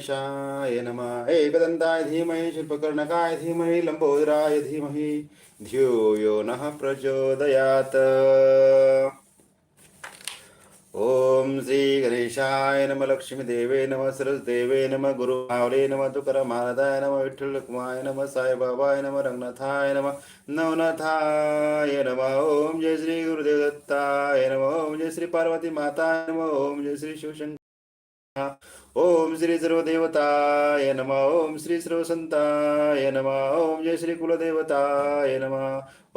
गणेशाय नम। एकदन्ताय धीमहि शिल्पकर्णकाय धीमहि लम्बोदराय धीमहि। धियो यो नः प्रचोदयात्। ॐ श्री गणेशाय नम लक्ष्मीदेवे नम सरस्देवे नम गुरुभावले नम तुकरमारदाय नम विठ्ठलकुमाय नम साईबाबाय नम रंगनाथाय नम नवनाथाय नम। ओम जय श्री गुरुदेवदत्ताय नम। ओम जय श्री पार्वती माताय नम। ओम जय श्री शिवशंकर ओम श्री सर्वदेवताय नम ओम श्री सर्वसंताय नम ओम जय श्री कुलदेवताय नम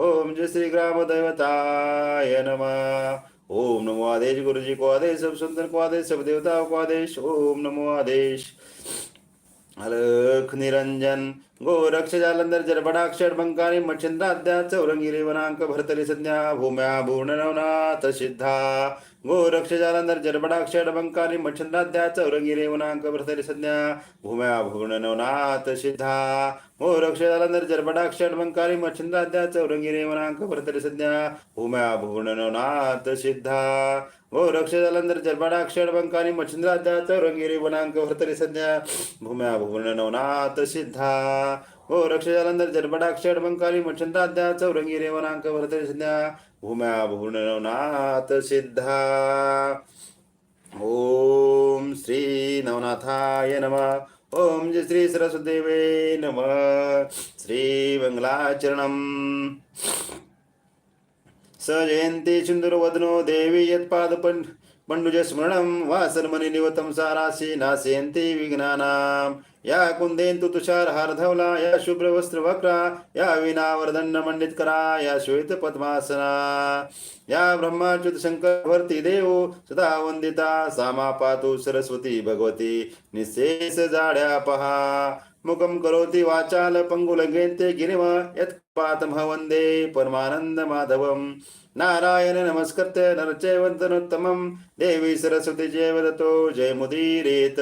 ओम जय श्री ग्रामदेवताय नम। ओम नमो आदेश गुरुजी को आदेश सब संतन को आदेश सब देवताओं को आदेश ओम नमो आदेश। अलख निरंजन गोरक्ष जालंधर जरबडाक्षर बंकारी मच्छिंद्राद्या चौरंगी रेवनांक भरतरी संज्ञा भूम्या भूर्णनवनाथ सिद्धा गोरक्ष जालंधर जरबडाक्षर बंकारी मच्छिंद्राद्या चौरंगिरी रेवनांक भरतरी संज्ञा भूम्या भूर्णनवनाथ सिद्धा गोरक्ष जालंधर जरबडाक्षर बंकारी मच्छिंद्राद्या चौरंगिरी वनांक भरतरी संज्ञा भूम्या भूर्णनवनाथ सिद्धा हो, गोरक्ष अक्षर बंक आणि मच्छिंद्राद्या चौरंगी रेवनांक भरतरी संध्या. भूम्या भुवननवनाथ सिद्धा. हो, ओ रक्ष झाल्यानंतर जलबाडा अक्षर बंक आणि मच्छंदाद्या चौरंगी रेवनांक भरतरी संध्या. भूम्या भुवननवनाथ सिद्धा. ओम श्री नवनाथाय नमः. ओम जय श्री सरस्वदेवे नमः. श्री मंगलाचरणम. स जयन्ती सिन्दुरवदनो देवी यत्पाद पंडुजस्मरणं वासनमणि निवतं सारासि नाशयन्ति विघ्नानां। या कुन्देन्तु तुषारहारधवला या शुभ्रवस्त्रवक्रा या विनावर्दण्डमण्डितकरा या श्वेतपद्मासना। या ब्रह्माच्युतशङ्करभर्ति देवो सदा वन्दिता सामा पातु सरस्वती भगवती निशेष जाड्या पहा। मुखं करोति वाचाल पङ्गुलगेन्ते गिरिम यत्पातमह वन्दे परमानन्दमाधवं नारायण नमस्कृत्य नरचैव तनोत्तमं देवी सरस्वती जयवदतो जयमुदीरेत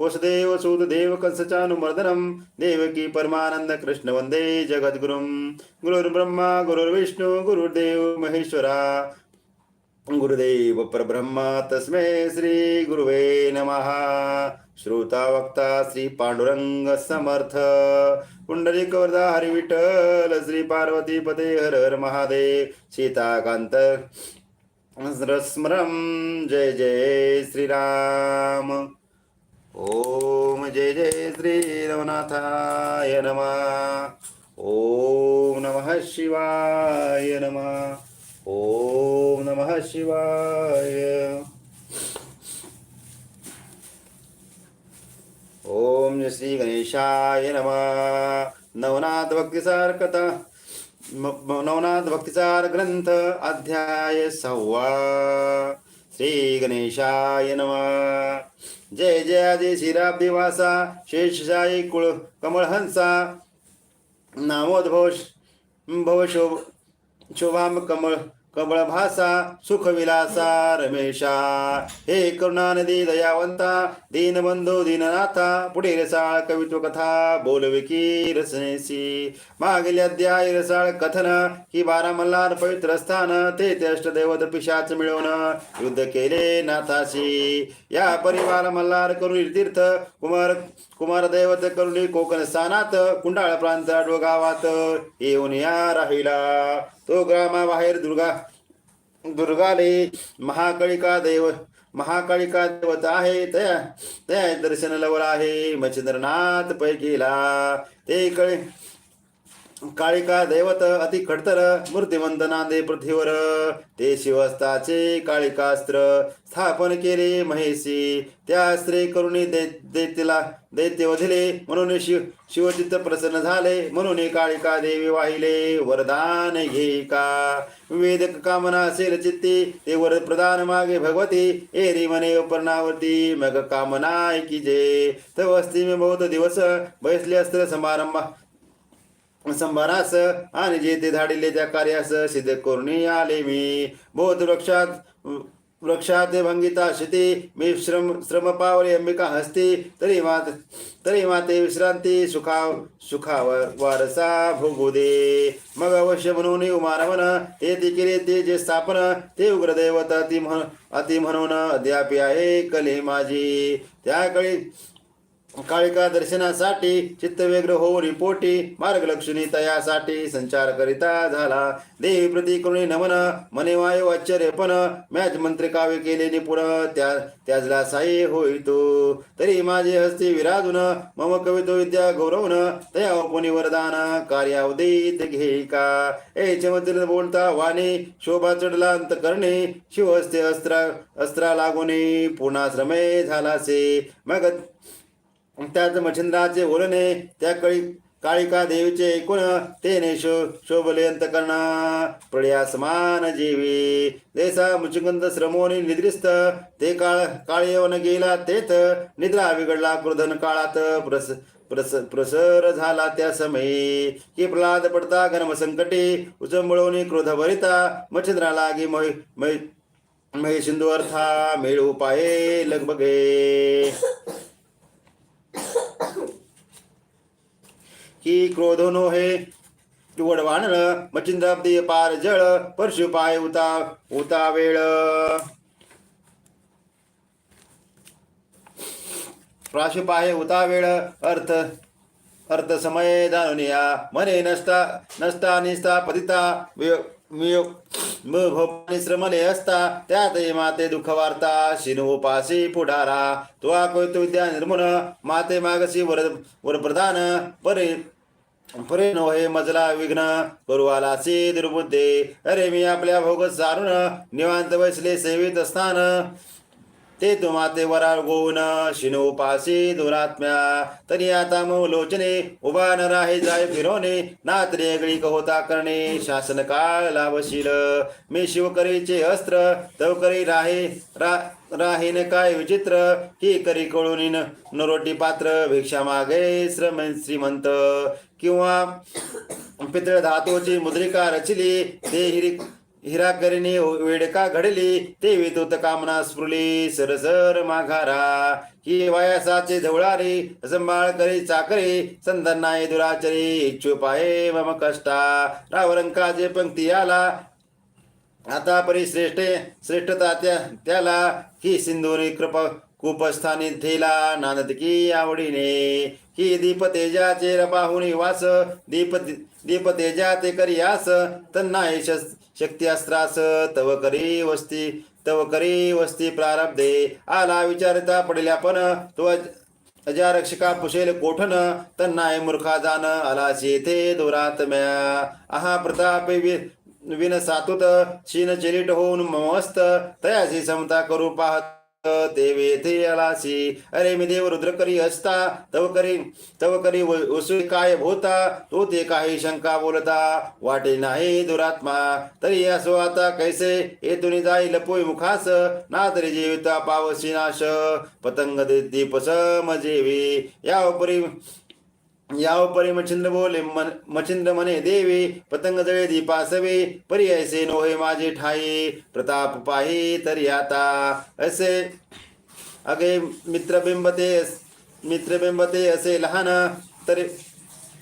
वसुदेव सूतदेव कंसचानुमर्दनं देवकी परमानन्द कृष्णवन्दे जगद्गुरुं गुरुर्ब्रह्मा गुरुर्विष्णु गुरुर्देव महेश्वरा। गुरुदेव परब्रह्मा तस्मै श्री गुरुवे नमः। श्रोता वक्ता श्री पांडुरंग समर्थ पुंडलिक वरदा हरी विठ्ठल श्री पार्वती पदे हर हर महादेव सीताकांत स्मरम जय जय श्रीराम। ओम जय जय श्री रमनाथाय नमः। ओम नमः शिवाय नमः। ओम नमः शिवाय। ओम श्री गणेशाय नमः। नवनाथ भक्तिसार कथा नवनाथ भक्तिसार ग्रंथ अध्याय सव्वा। श्री गणेशाय नमः। जय जय आदि शिराब्दिवासा शेषशाही कुळ कमळहंसा नामोद्भोष भव शोभ शोभाम कमळ। कमळभासा सुखविलासा रमेशा. हे करुणानदी दयावंता दीनबंधू दीननाथा पुढे रसाळ कवित्व कथा बोलविकी रसनेसी मागील अध्याय रसाळ कथन ही बारा मल्हार पवित्र स्थान ते ते अष्टदैवत पिशाच मिळवून युद्ध केले नाथाशी. या परिवार मल्हार करुणी तीर्थ कुमार कुमारदैवत करुणी कोकण स्थानात कुंडाळ प्रांत आडव गावात येऊन या राहिला तो ग्रामाबाहेर दुर्गा दुर्गाले महाकाळिका देव महाकाळिका देवत आहे. त्या त्या दर्शन लवळ आहे. मच्छिंद्रनाथ पैकीला ते कळे काळिका दैवत अति खडतर मूर्तिवंत नांदे पृथ्वीवर। ते शिवस्ताचे काळिकास्त्र स्थापन केले महेशी। त्या स्त्री करुणी दे दैत्यला दैत्य वधिले म्हणून शिव शिवचित्त प्रसन्न झाले म्हणून काळिका देवी वाहिले वरदान घे का? वेदक कामना असेल चित्ती ते वर प्रदान मागे भगवती एरी मने पर्णावती मग कामना की जे। तव अस्ति बहुत दिवस बैसले अस्त्र समारंभ संभारास आणि जे ते धाडिले त्या कार्यास सिद्ध करून आले मी. बोध वृक्षात वृक्षात भंगिता शिती मी श्रम श्रम पावले अंबिका हस्ती तरी मात तरी माते विश्रांती सुखा सुखावर वारसा भोगू दे मग अवश्य म्हणून उमानवन ते ती केले ते जे स्थापन ते उग्रदैवत अति म्हण अति म्हणून अद्यापी आहे कले माझी. त्या कळी काळिका दर्शनासाठी चित्तव्यग्र होऊन पोटी मार्गलक्ष्मी तयासाठी संचार करिता झाला. देवी प्रतिकृणी नमन मने वायू आश्चर्यपण मॅच मंत्र काव्य केले निपुण त्या त्याजला साई होईतो तरी माझे हस्ती विराजून मम कवितो विद्या गौरवून तया कोणी वरदान कार्यावधीत घे का? ए चमत्र बोलता वाणी शोभा चढला अंत करणे शिवहस्ते अस्त्रा अस्त्रा लागोने पुन्हा श्रमे झालासे. मग त्याच मच्छिंद्राचे ओलणे त्या कळी काळिका देवीचे एकूण तेने शो शोभले अंतकरणा प्रळया समान जीवी. देसा मुचुकंद श्रमोनी निद्रिस्त. ते काळ काळयवन गेला तेथ निद्रा बिघडला क्रोधन काळात. प्रस प्रस प्रसर झाला त्या समयी की प्रल्हाद पडता घनम संकटी. उचंबळवणी क्रोध भरिता. मच्छिंद्रा लागी मय मय मै सिंधू अर्था मेळू पाये लगबगे. की क्रोधनो हे वडवाण मचिंदाब्दी पार जळ परशुपाय उता उता वेळ. प्राशुपाय उता वेळ अर्थ अर्थ समय दानुनिया मने नसता नसता निस्ता पतिता श्रमले असता. त्यात माते दुःख वार्ता शिनो उपासी पुढारा. तुवा कोयतो विद्या निर्मुन. माते मागसी वर वरप्रधान. परे पुरे नो हे मजला विघ्न करू आलासी दुर्बुद्धे अरे मी आपल्या भोग सारून निवांत बसले सेवित स्थान. ते तुमाते वराळ गोवन शिनो दुरात्म्या. तरी आता मऊ लोचने उभा न राहे जाय फिरोने नात्रे गळी होता करणे शासन काळ लाभशील. मी शिवकरीचे अस्त्र तव करी राहे रा राहीन काय विचित्र? की करी कळून नरोटी पात्र भिक्षा मागे श्रम श्रीमंत. किंवा पितळ धातूची मुद्रिका रचली ते हिरी हिरा करीने वेडका घडली ते विद्युत कामना स्फुरली सरसर माघारा. ही वयासाचे धवळारी संभाळ करी चाकरी संधन दुराचरी इच्छु पाये मम कष्टा. रावरंकाचे पंक्ती आला आता परी श्रेष्ठ श्रेष्ठता त्या त्याला ही सिंधुनी कृपा कुपस्थानी थेला नांदत की आवडीने. ही दीप तेजाचे रपाहुनी वास दीप दीप तेजा ते करी आस तन्नाय शक्ती अस्त्रास तव करी वस्ती तव करी वस्ती प्रारब्धे. आला विचारता पडल्या पण तो अजारक्षका पुशेल कोठन तन्नाय मूर्खा जाण आलाशी येथे दुरात्म्या. आहा प्रताप विन सातुत क्षीण चिरीट होऊन मस्त तयासी समता करू पाहत देवे थे अलासी अरे मी देव रुद्र करी असता तव करी तव करी वसुली काय भोता तो ते काही शंका बोलता. वाटे नाही दुरात्मा तरी असो आता कैसे हे तुनी जाई लपोय मुखास ना तरी जीविता पावसी नाश. पतंग दीपस मजेवी या उपरी याव परी मच्छिंद्र बोले मन मच्छिंद्र मने देवी पतंग जळे दीपासवे परी ऐसे नोहे माझे ठाये प्रताप पाहे तरी आता असे अगे मित्रबिंबते मित्रबिंबते असे लहान तरी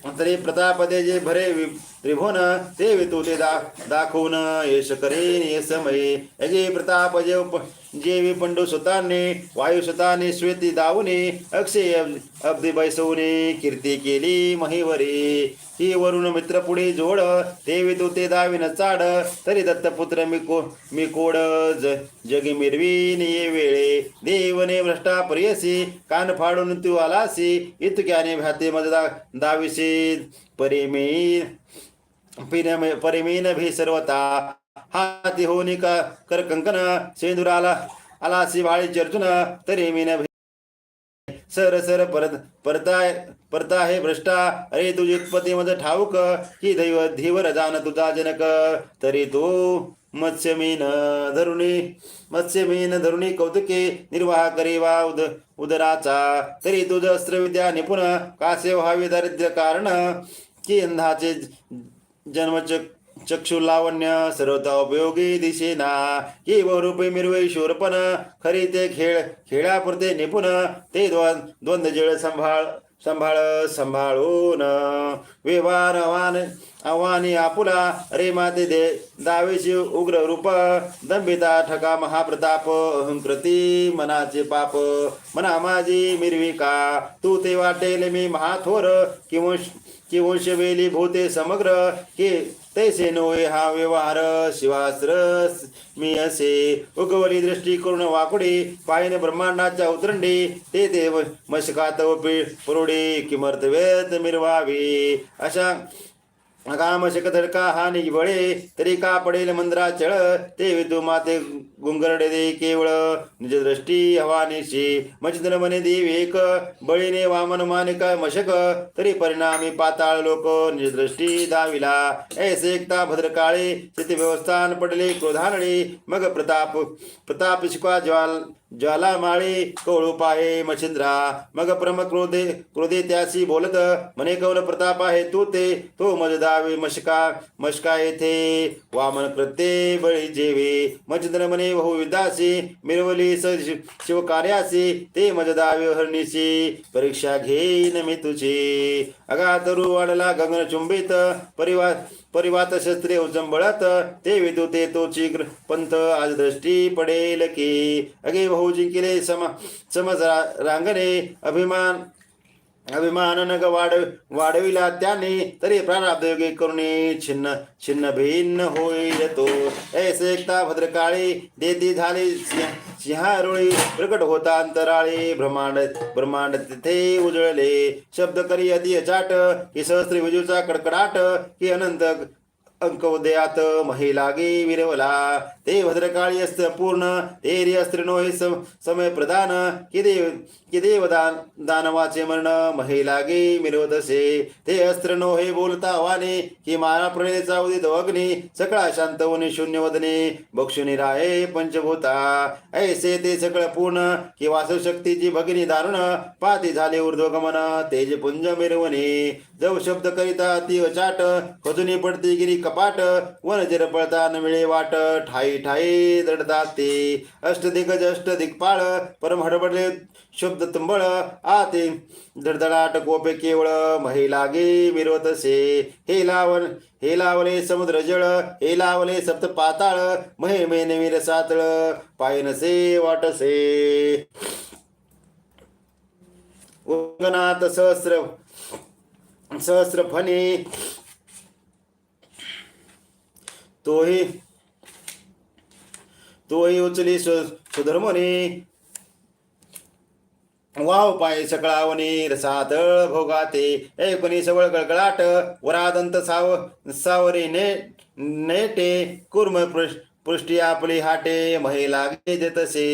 तरी प्रतापदे जे भरे त्रिभुवन ते वितू ते दा दाखवून यश करेन ये समये। अजे प्रताप जे उप- जेवी पंडू सुताने वायू सुताने श्वेती दावणे अक्षय अब्दी बैसवणे कीर्ती केली महिवरी। ही वरुण मित्र पुढे जोड देवी वितू ते दाविन चाड तरी दत्तपुत्र मी को मी कोड जगी मिरवीन ये वेळे देवने भ्रष्टा प्रियसी कान फाडून तू आलासी इतक्याने भ्याते मज दा दाविसी परिमी परिमीन भी सर्वता हाती होनी का कर कंकन सेंदुराला आलासी वाळी चर्चुन तरी मीन भी सर सर परत परताय परता हे भ्रष्टा. अरे तुझी उत्पत्ती म्हणजे ठाऊक. ही दैव धीवर जाण तुझा जनक. तरी तू मत्स्यमीन धरुणी मत्स्यमीन धरुणी कौतुके निर्वाह करी वा उद उदराचा. तरी तुझ अस्त्रविद्या निपुण कासे व्हावी दारिद्र्य कारण. की अंधाचे जन्मचक चक्षु लावण्य सर्वता उपयोगी दिशेना की बहुरूपी मिरवई शूरपण खरी ते खेळ खेळापुरते निपुण. ते द्वंद द्वंद्व जळ सांभाळ सांभाळ सांभाळून. व्यवहार आव्हान आव्हानी आपुला. रे माते दे दावेशी उग्र रूप. दंबिता ठका महाप्रताप अहंकृती मनाचे पाप. मना माझी मिरविका तू ते वाटेल मी महाथोर. किंवा किंवंश वेली भूते समग्र. के तैसे नोय हा व्यवहार शिवास्त्र. मी असे उगवली दृष्टी करून वाकुडी पायने ब्रह्मांडाच्या उतरंडी ते देव मशकात पुरोडे किमर्थवेत मिरवावे. अशा अगाम शकधडका हा निबळे तरी का पडेल मंद्रा चळ ते विदू माते गुंगरडे दे केवळ. निज दृष्टी हवानीशी मचिंद्र मने देव एक. बळीने वामन मानिक मशक तरी परिणामी पाताळ लोक निज दृष्टी दाविला. ऐसे एकता भद्रकाळे स्थिती व्यवस्थान पडले क्रोधानळे. मग प्रताप प्रताप शिकवा ज्वाल ज्वालामाळी कवळू पाहे मच्छिंद्रा मग प्रम क्रोधे क्रोधे त्यासी बोलत म्हणे कौल प्रताप आहे तू ते तो मजदावे मशका मशका येथे. वामन कृत्ये बळी जेवे मच्छिंद्र मने बहुविदासी मिरवली स शिवकार्यासी ते मजदावे हरणीसी परीक्षा घेईन मी तुझी. अगातरू वाढला गगन चुंबित परिवार परिवात शस्त्रे उजंबळात ते विदुते तो तोची पंथ आज दृष्टी पडेल की अगे भाऊ जिंकिले सम समज रांगणे अभिमान अभिमान नग वाढ वाढविला त्याने तरी प्रारब्ध योगे करुणे छिन्न छिन्न भिन्न होईल तो. ऐसे एकता भद्रकाळी देती झाली सिंह- सिंहारुळी प्रकट होता अंतराळी ब्रह्मांड ब्रह्मांड तिथे उजळले. शब्द करी अति चाट की सहस्त्री विजूचा कडकडाट की अनंत अंक उदयात महिलागे विरवला. ते भद्रकाळी अस्त पूर्ण ते अस्त्रिनो हे समय प्रदान. कि देव दान दानवाचे मरण महिलागे मिरवतसे ते अस्त्र नो हे बोलता वाने कि मारा प्रणेचा उदित अग्नी. सकळा शांत वने शून्य वदने. बक्षुनी राहे पंचभूता. ऐसे ते सकळ पूर्ण कि वासुशक्तीची भगिनी दारुण. पाती झाले ऊर्ध्वगमन तेज पुंज मिरवणे. जव शब्द करिता ती अचाट खजुनी पडती गिरी कपाट वन जर पळता न मिळे वाट ठाई ठाई दडतात ते अष्टदिग्गज अष्टदिक्पाळ परम हडबडले शब्द तुंबळ आते. दडदडाट कोपे केवळ महिलागे मिरवतसे हे लावण हे लावले समुद्र जळ हे लावले सप्त पाताळ महे मेन वीर सातळ पायनसे वाटसे उंगनाथ सहस्र सहस्रफणी। तोही तोही उचली सु सुधर्मने। वाव पाय सकळावनी रसातळ भोगाते। ऐकुनी सवळ गळगळाट वरादंत साव सावरी ने नेटे। कुर्म पृष्ठी आपली हाटे महिला देतसे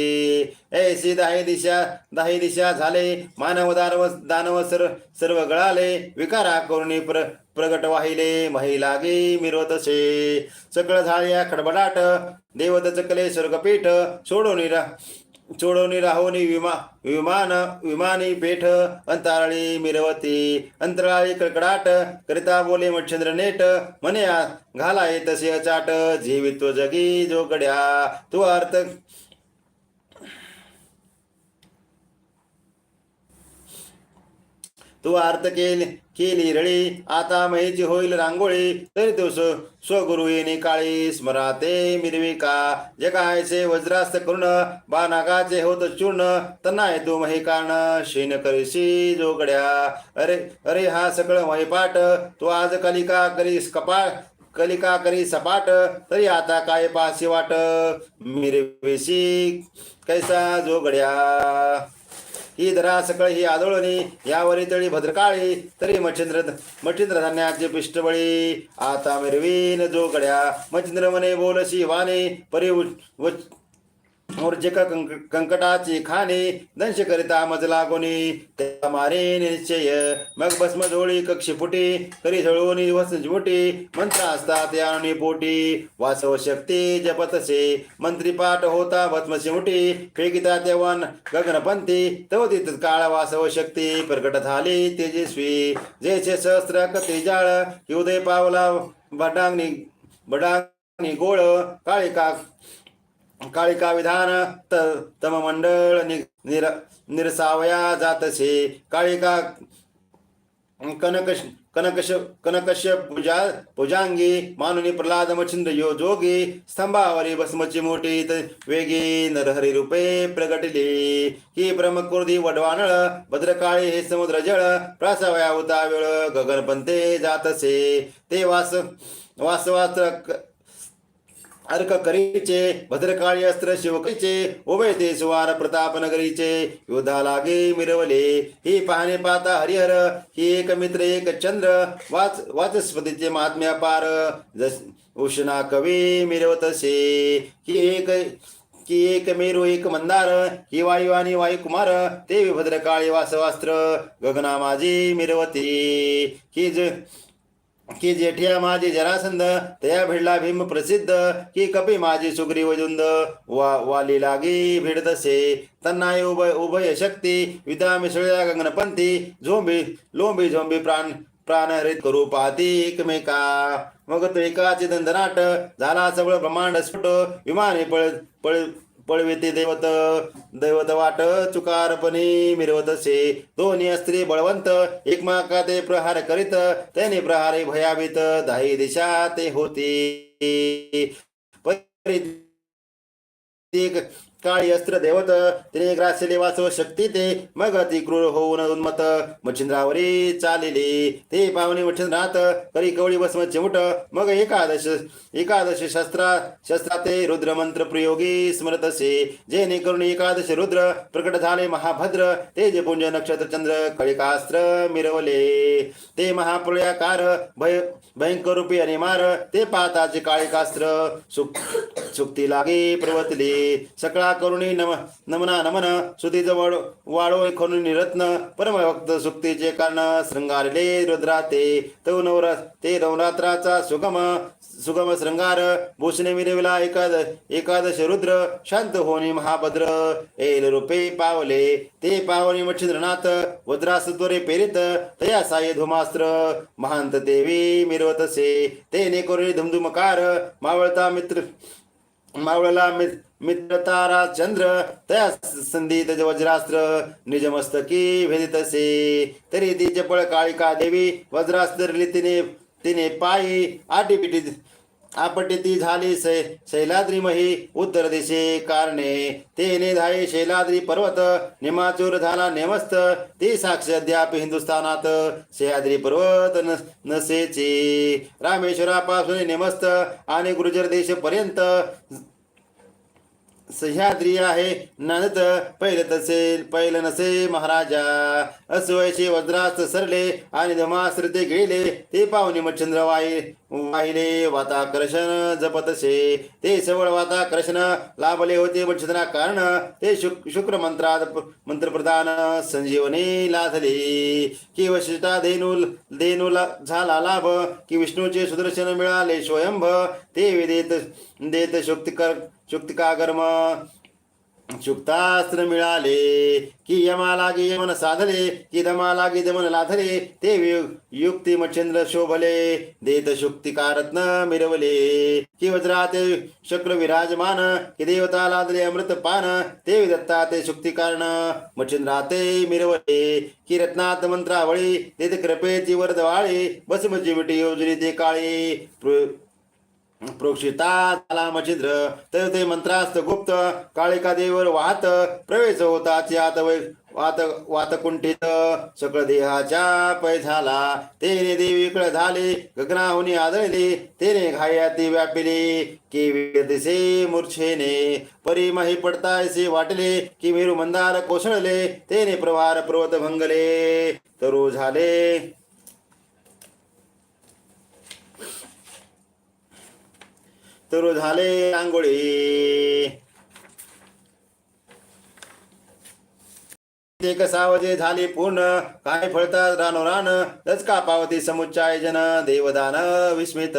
ऐसी दाही दिशा दाही दिशा झाले. मानव दानव दानव सर्व सर्व गळाले. विकारा करुणी प्र प्रगट वाहिले. महिला गे मिरवतसे सकळ झाल्या खडबडाट. देवत चकले स्वर्गपीठ. सोडून चोडवणी राहोनी विमा विमान विमानी पेठ अंतराळी मिरवती अंतराळी कडकडाट करिता बोले मच्छंद्र नेट म्हणे घालाय तसे अचाट जीवित्व जगी जो गड्या तू अर्थ तू आर्त केली केली रळी आता महिची होईल रांगोळी तरी तो स्वगुरु येणे काळी स्मराते मिरविका जे कायचे वज्रास्त करुण बानागाचे होत चूर्ण तनाय तू मही कारण शेन करीशी जोगड्या. अरे अरे हा सगळं महिपाट तू आज कलिका करीस कपाळ कलिका करी सपाट तरी आता काय पाशी वाट? मिरवेशी कैसा जोगड्या? ही धरा सकळ ही आदोळणी यावरी तळी भद्रकाळी. तरी मच्छिंद्र मच्छिंद्र धान्याचे पिष्टबळी. आता मिरवीन जो गड्या मच्छिंद्र मने बोलशी वाने परी उच- कंकटाचे कंकटाची खाणे दंश करिता मज कोणी त्या मारे निश्चय. मग भस्म झोळी कक्षी फुटी करी झळवणी वस झुटी. मंत्र असतात यानी पोटी. वासव शक्ती जपतसे. मंत्री पाठ होता भस्म शिमुटी फेकिता तेवन गगनपंथी. तव तिथ काळ वासव शक्ती. प्रकट झाली तेजस्वी. जैसे सहस्र कते जाळ. उदय पावला बडांगणी बडांगणी गोळ. काळिका काळिका विधान तम मंडळ नि निर निरसावया जातसे. काळिका कनकश कनकश पूजा पूजांगी मानुनी प्रल्हाद मच्छिंद्र यो जोगी स्तंभावरी भस्मची मोठी वेगी नरहरी रूपे प्रगटले. ही ब्रह्मकुर्दी वडवानळ भद्रकाळी हे समुद्र जळ प्रासावया होता वेळ गगनपंते जातसे. ते वास वासवास अर्क करीचे भद्रकाळी अस्त्र शिवकरीचे उभय ते सुवार प्रताप नगरीचे. योद्धा लागे मिरवले ही पाहणे पाहता हरिहर ही एक मित्र एक चंद्र. वाच वाचस्पतीचे महात्म्या पार. जस उष्णा कवी मिरवतसे ही एक की एक मेरू एक मंदार. ही वायू आणि वायुकुमार ते भद्रकाळी वासवास्त्र. गगना माझी मिरवती. ही ज की जेठिया माझी जरासंध तया भिडला भीम प्रसिद्ध की कपी माझी सुग्री जुंद वा वाली लागी भिडतसे त्यांना उभय उभय शक्ती विदा मिसळ्या गगनपंथी झोंबी लोंबी झोंबी प्राण प्राण हरित करू पाहती एकमेका. मग तो एकाचे दंदनाट झाला सगळं ब्रह्मांड स्फुट विमाने पळ पळ पळविते दैवत दैवत वाट चुकारपणी मिरवतसे दोन्ही स्त्री बळवंत एकमेका ते प्रहार करीत त्याने प्रहारे भयावित दाही दिशा ते होती. काळी अस्त्र देवत तिने ग्रासले वाचव शक्ती ते मग ती क्रूर होऊन उन्मत मच्छिंद्रावरी चालिले. ते पाहुणे मच्छिंद्रात करी कवळी भस्म चिमुट मग एकादश एकादश शस्त्रा शस्त्रा ते रुद्र मंत्र प्रयोगी स्मरतसे जेने करून एकादश रुद्र प्रकट झाले महाभद्र ते जे पुंज नक्षत्र चंद्र कळिकास्त्र मिरवले. ते महाप्रयाकार भय भयंकर रूपी आणि मार ते पाताचे काळिकास्त्र सुक सुक्ती लागे प्रवतले. सकळा करुणा करुणी नम नमना नमन सुतीचं वाळ वाळो खरुणी रत्न परमभक्त सुक्तीचे कारण शृंगारले रुद्राते. तो नवर ते नवरात्राचा सुगम सुगम शृंगार भूषणे मिरविला एकाद एकादश रुद्र शांत होणी महाभद्र. एल रूपे पावले ते पावनी मच्छिंद्रनाथ वज्रास त्वरे प्रेरित तया साय धुमास्त्र. महांत देवी मिरवतसे ते करुणी धुमधुमकार मावळता मित्र मावळला मित्रतारा चंद्र तया संधीत वज्रास्त्र निजमस्तकी भेदितसे तरी ती चपळ काळिका देवी वज्रास्त्र तिने तिने पायी आटीपिटी आपटी ती झाली सै शैलाद्रीमही उत्तर दिशे कारणे. तेने धाये शैलाद्री पर्वत निमाचूर झाला नेमस्त. ती साक्ष अद्याप हिंदुस्थानात. सह्याद्री पर्वत न रामेश्वरापासून नेमस्त आणि गुर्जर देश पर्यंत सह्याद्री आहे. नंद पहिले तसे पहिलं नसे महाराजा. अस्वयशी वज्रास्त सरले आणि धमास्त्र ते गेले. ते पाहुणे मच्छंद्र वाई वाहिले. वाताकर्षण जपतसे ते सवळ वाताकर्षण लाभले होते मच्छंद्रा कारण. ते शुक शुक्र मंत्रात मंत्रप्रधान संजीवनी लाधले की वशिष्ठा धेनू धेनूला झाला लाभ. की विष्णूचे सुदर्शन मिळाले स्वयंभ. ते विदेत देत शुक्तिकर शुक्तिकागर्म शुक्तास्त्र मिळाले की यमा लागे यमन साधले की दमा लागे दमन लाधले ते युक्ती मच्छिंद्र शोभले देत शुक्तिकारत्न मिरवले। की वज्राते शक्र विराजमान की देवता लादले अमृत पान ते दत्ता ते शुक्तिकारण मच्छंद्राते मिरवले। की रत्नात मंत्रावळी देत कृपेची वरदवाळी बसमची मिठी योजली ते काळी। प्रोक्षिता झाला तर ते मंत्रास्त गुप्त काळिका देवर वाहत प्रवेश होता आत वात वातकुंठित. सकळ देहाच्या पै झाला तेने देवीकडे झाले गगनाहुनी आदळली तेने घायाती व्यापिली की दिसे मूर्छेने. परी माही पडतायसे वाटले की मेरू मंदार कोसळले तेने प्रवार पर्वत भंगले. तरू झाले. तर झाले आंघोळी ते कसावजे झाली पूर्ण. काय फळतात? रानो रान. लचका पावती समुच्चाय जन देवदान विस्मित.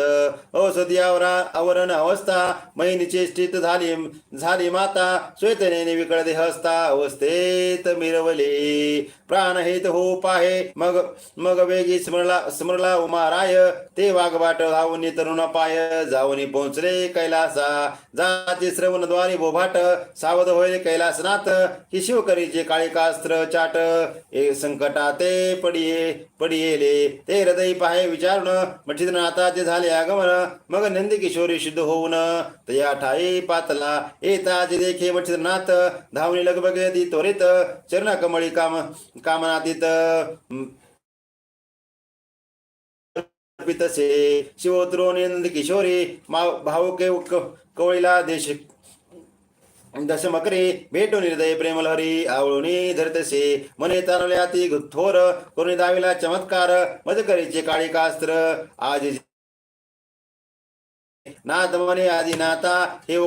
औषधी आवरण अवस्था. मैनीचे चेष्टित झाली झाली माता. श्वेतने विकळ हस्ता अवस्थेत मिरवले. प्राणहित हो पाहे मग मग वेगी स्मरला स्मरला उमाराय. ते वाघबाट धावून तरुण पाय. जाऊन पोहोचले कैलासा. जाती श्रवणद्वारे बोभाट. सावध होईल कैलासनाथ. की शिवकरीचे काळिकास्त्र. शास्त्र चाट ए संकटा ते पडिये पडियेले. ते हृदय पाहे विचारून मठित झाले आगमन मग नंद किशोरी शुद्ध होऊन तया ठाई पातला. येताचे देखे मठित धावणी लगबगे त्वरित चरण कमळी काम कामनातीत पितसे शिवोत्रोने नंद किशोरी मा- भावके कवळीला देश दशमकरी भेटून हृदय प्रेमलहरी आवळुनी धरतसे. मने तारवले अति थोर करुणी दाविला चमत्कार मजकरीचे काळी कास्त्र. आज नाथ मने आदिनाथा हे